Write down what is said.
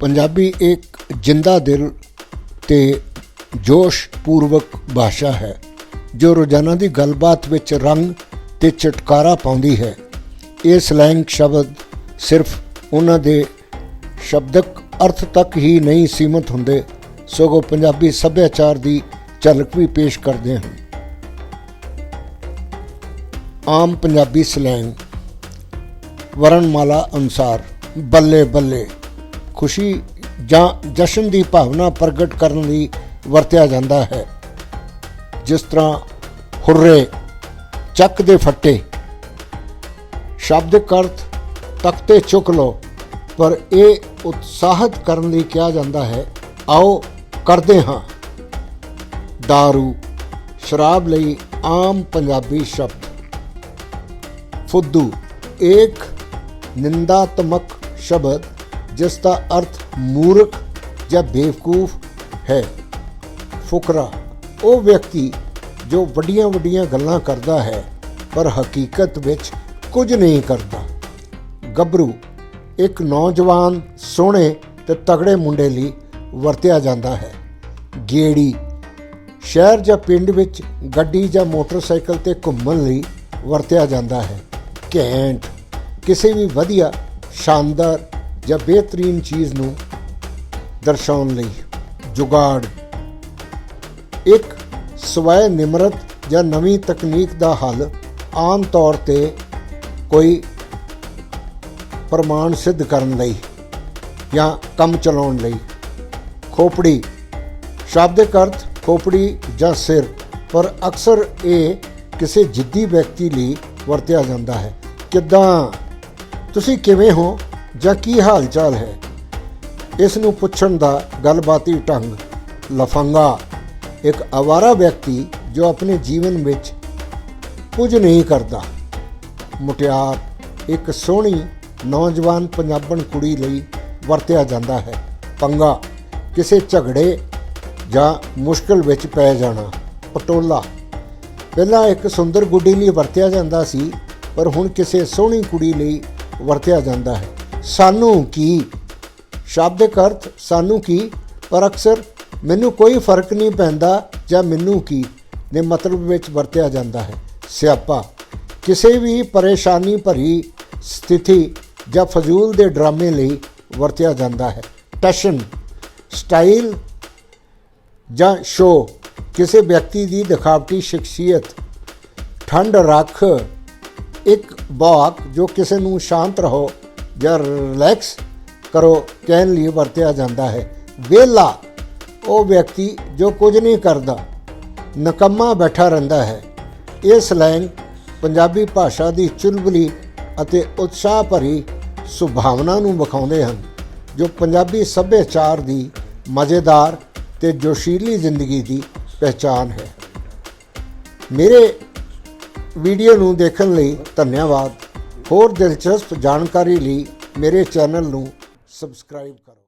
ਪੰਜਾਬੀ ਇੱਕ ਜਿੰਦਾ ਦਿਲ ਤੇ ਜੋਸ਼ ਪੂਰਵਕ ਭਾਸ਼ਾ ਹੈ, ਜੋ ਰੋਜ਼ਾਨਾ ਦੀ ਗੱਲਬਾਤ ਵਿੱਚ ਰੰਗ ਤੇ ਚਟਕਾਰਾ ਪਾਉਂਦੀ ਹੈ। ਇਹ ਸਲੈਂਗ ਸ਼ਬਦ ਸਿਰਫ ਉਹਨਾਂ ਦੇ ਸ਼ਬਦਕ ਅਰਥ ਤੱਕ ਹੀ ਨਹੀਂ ਸੀਮਤ ਹੁੰਦੇ, ਸਗੋਂ ਪੰਜਾਬੀ ਸੱਭਿਆਚਾਰ ਦੀ ਝਲਕ ਵੀ ਪੇਸ਼ ਕਰਦੇ ਹਨ। ਆਮ ਪੰਜਾਬੀ ਸਲੈਂਗ ਵਰਣਮਾਲਾ ਅਨੁਸਾਰ ਬੱਲੇ ਬੱਲੇ ਖੁਸ਼ੀ ਜਾਂ ਜਸ਼ਨ ਦੀ ਭਾਵਨਾ ਪ੍ਰਗਟ ਕਰਨ ਲਈ ਵਰਤਿਆ ਜਾਂਦਾ ਹੈ। ਜਿਸ ਤਰ੍ਹਾਂ ਹੁਰਰੇ, ਚੱਕ ਦੇ ਫੱਟੇ, ਸ਼ਬਦਿਕ ਅਰਥ ਤਖਤੇ ਚੁੱਕ ਲਓ, ਪਰ ਇਹ ਉਤਸ਼ਾਹਿਤ ਕਰਨ ਲਈ ਕਿਹਾ ਜਾਂਦਾ ਹੈ, ਆਓ ਕਰਦੇ ਹਾਂ। दारू ਸ਼ਰਾਬ ਲਈ ਆਮ ਪੰਜਾਬੀ ਸ਼ਬਦ। ਫੁੱਦੂ ਇੱਕ ਨਿੰਦਾਤਮਕ ਸ਼ਬਦ ਜਿਸ ਦਾ ਅਰਥ ਮੂਰਖ ਜਾਂ ਬੇਵਕੂਫ ਹੈ। ਫੁਕਰਾ, ਉਹ ਵਿਅਕਤੀ ਜੋ ਵੱਡੀਆਂ ਵੱਡੀਆਂ ਗੱਲਾਂ ਕਰਦਾ ਹੈ, ਪਰ ਹਕੀਕਤ ਵਿੱਚ ਕੁਝ ਨਹੀਂ ਕਰਦਾ। ਗੱਭਰੂ, ਇੱਕ ਨੌਜਵਾਨ ਸੋਹਣੇ ਤੇ ਤਗੜੇ ਮੁੰਡੇ ਲਈ ਵਰਤਿਆ ਜਾਂਦਾ ਹੈ। ਗੇੜੀ, ਸ਼ਹਿਰ ਜਾਂ ਪਿੰਡ ਵਿੱਚ ਗੱਡੀ ਜਾਂ ਮੋਟਰਸਾਈਕਲ ਤੇ ਘੁੰਮਣ ਲਈ ਵਰਤਿਆ ਜਾਂਦਾ ਹੈ। ਘੈਂਟ, ਕਿਸੇ ਵੀ ਵਧੀਆ, ਸ਼ਾਨਦਾਰ ਜਾਂ ਬਿਹਤਰੀਨ ਚੀਜ਼ ਨੂੰ ਦਰਸਾਉਣ ਲਈ ਜੁਗਾੜ। ਇੱਕ ਸਵੈ ਨਿਮਰਤ ਜਾਂ ਨਵੀਂ ਤਕਨੀਕ ਦਾ ਹੱਲ ਆਮ ਤੌਰ ਤੇ ਕੋਈ ਪ੍ਰਮਾਣ ਸਿੱਧ ਕਰਨ ਲਈ ਜਾਂ ਕੰਮ ਚਲਾਉਣ ਲਈ। ਖੋਪੜੀ। ਸ਼ਾਬਦਿਕ ਅਰਥ ਖੋਪੜੀ ਜਾਂ ਸਿਰ, ਪਰ ਅਕਸਰ ਇਹ ਕਿਸੇ ਜਿੱਦੀ ਵਿਅਕਤੀ ਲਈ ਵਰਤਿਆ ਜਾਂਦਾ ਹੈ। ਕਿੱਦਾਂ? ਤੁਸੀਂ ਕਿਵੇਂ ਹੋ? ਜਾਂ ਕੀ ਹਾਲ ਚਾਲ ਹੈ? ਇਸ ਨੂੰ ਪੁੱਛਣ ਦਾ ਗੱਲਬਾਤੀ ਢੰਗ ਲਫੰਗਾ। ਇੱਕ ਆਵਾਰਾ ਵਿਅਕਤੀ ਜੋ ਆਪਣੇ ਜੀਵਨ ਵਿੱਚ ਕੁਝ ਨਹੀਂ ਕਰਦਾ। ਮੁਟਿਆਰ, ਇੱਕ ਸੋਹਣੀ, ਨੌਜਵਾਨ ਪੰਜਾਬਣ ਕੁੜੀ ਲਈ ਵਰਤਿਆ ਜਾਂਦਾ ਹੈ। ਪੰਗਾ, ਕਿਸੇ ਝਗੜੇ ਜਾਂ ਮੁਸ਼ਕਲ ਵਿੱਚ ਪੈ ਜਾਣਾ। ਪਟੋਲਾ, ਪਹਿਲਾਂ ਇੱਕ ਸੁੰਦਰ ਗੁੱਡੀ ਲਈ ਵਰਤਿਆ ਜਾਂਦਾ ਸੀ, ਪਰ ਹੁਣ ਕਿਸੇ ਸੋਹਣੀ ਕੁੜੀ ਲਈ ਵਰਤਿਆ ਜਾਂਦਾ ਹੈ। ਸਾਨੂੰ ਕੀ? ਸ਼ਾਬਦਿਕ ਅਰਥ, ਸਾਨੂੰ ਕੀ? ਪਰ ਅਕਸਰ ਮੈਨੂੰ ਕੋਈ ਫ਼ਰਕ ਨਹੀਂ ਪੈਂਦਾ ਜਾਂ ਮੈਨੂੰ ਕੀ ਦੇ ਮਤਲਬ ਵਿੱਚ ਵਰਤਿਆ ਜਾਂਦਾ ਹੈ। ਸਿਆਪਾ, ਕਿਸੇ ਵੀ ਪਰੇਸ਼ਾਨੀ ਭਰੀ ਸਥਿਤੀ ਜਾਂ ਫਜ਼ੂਲ ਦੇ ਡਰਾਮੇ ਲਈ ਵਰਤਿਆ ਜਾਂਦਾ ਹੈ। ਟਸ਼ਨ ਸਟਾਈਲ ਜਾਂ ਸ਼ੋ ਕਿਸੇ ਵਿਅਕਤੀ ਦੀ ਦਿਖਾਵਟੀ ਸ਼ਖਸੀਅਤ। ਠੰਡ ਰੱਖ, ਇੱਕ ਬਾਕ ਜੋ ਕਿਸੇ ਨੂੰ ਸ਼ਾਂਤ ਰਹੋ ਜਾਂ ਰਿਲੈਕਸ ਕਰੋ, ਕਹਿਣ ਲਈ ਵਰਤਿਆ ਜਾਂਦਾ ਹੈ। ਵੇਲਾ ਉਹ ਵਿਅਕਤੀ ਜੋ ਕੁਝ ਨਹੀਂ ਕਰਦਾ, ਨਕਮਾ ਬੈਠਾ ਰਹਿੰਦਾ ਹੈ। ਇਹ ਸਲੈਂਗ ਪੰਜਾਬੀ ਭਾਸ਼ਾ ਦੀ ਚੁਲਬੁਲੀ ਅਤੇ ਉਤਸ਼ਾਹ ਭਰੀ ਸੁਭਾਵਨਾ ਨੂੰ ਵਿਖਾਉਂਦੇ ਹਨ, ਜੋ ਪੰਜਾਬੀ ਸੱਭਿਆਚਾਰ ਦੀ ਮਜ਼ੇਦਾਰ ਤੇ ਜੋਸ਼ੀਲੀ ਜ਼ਿੰਦਗੀ ਦੀ ਪਹਿਚਾਨ ਹੈ। ਮੇਰੇ ਵੀਡੀਓ ਨੂੰ ਦੇਖਣ ਲਈ ਧੰਨਵਾਦ। ਹੋਰ ਦਿਲਚਸਪ ਜਾਣਕਾਰੀ ਲਈ ਮੇਰੇ ਚੈਨਲ ਨੂੰ ਸਬਸਕ੍ਰਾਈਬ ਕਰੋ।